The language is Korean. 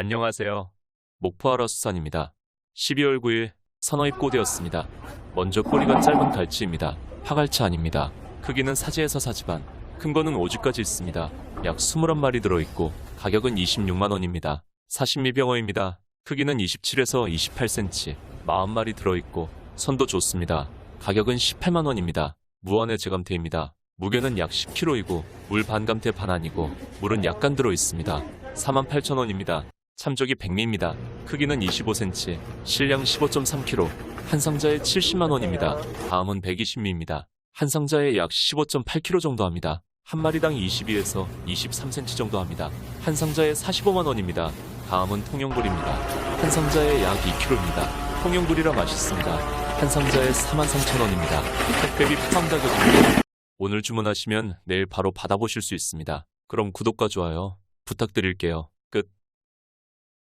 안녕하세요. 목포하러 수산입니다. 12월 9일 선어 입고되었습니다. 먼저 꼬리가 짧은 갈치입니다. 파갈치 아닙니다. 크기는 사지에서 사지반, 큰 거는 오지까지 있습니다. 약 21마리 들어있고 가격은 26만 원입니다. 사신미병어입니다. 크기는 27에서 28cm, 40마리 들어있고 선도 좋습니다. 가격은 18만 원입니다. 무안의 재감태입니다. 무게는 약 10kg이고 물 반감태 반안이고 물은 약간 들어 있습니다. 48,000원입니다. 참조기 100미입니다. 크기는 25cm, 실량 15.3kg, 한 상자에 70만 원입니다. 다음은 120미입니다. 한 상자에 약 15.8kg 정도 합니다. 한 마리당 22에서 23cm 정도 합니다. 한 상자에 45만 원입니다. 다음은 통영굴입니다. 한 상자에 약 2kg입니다. 통영굴이라 맛있습니다. 한 상자에 43,000원입니다. 택배비 포함 가격입니다. 오늘 주문하시면 내일 바로 받아보실 수 있습니다. 그럼 구독과 좋아요 부탁드릴게요. 끝.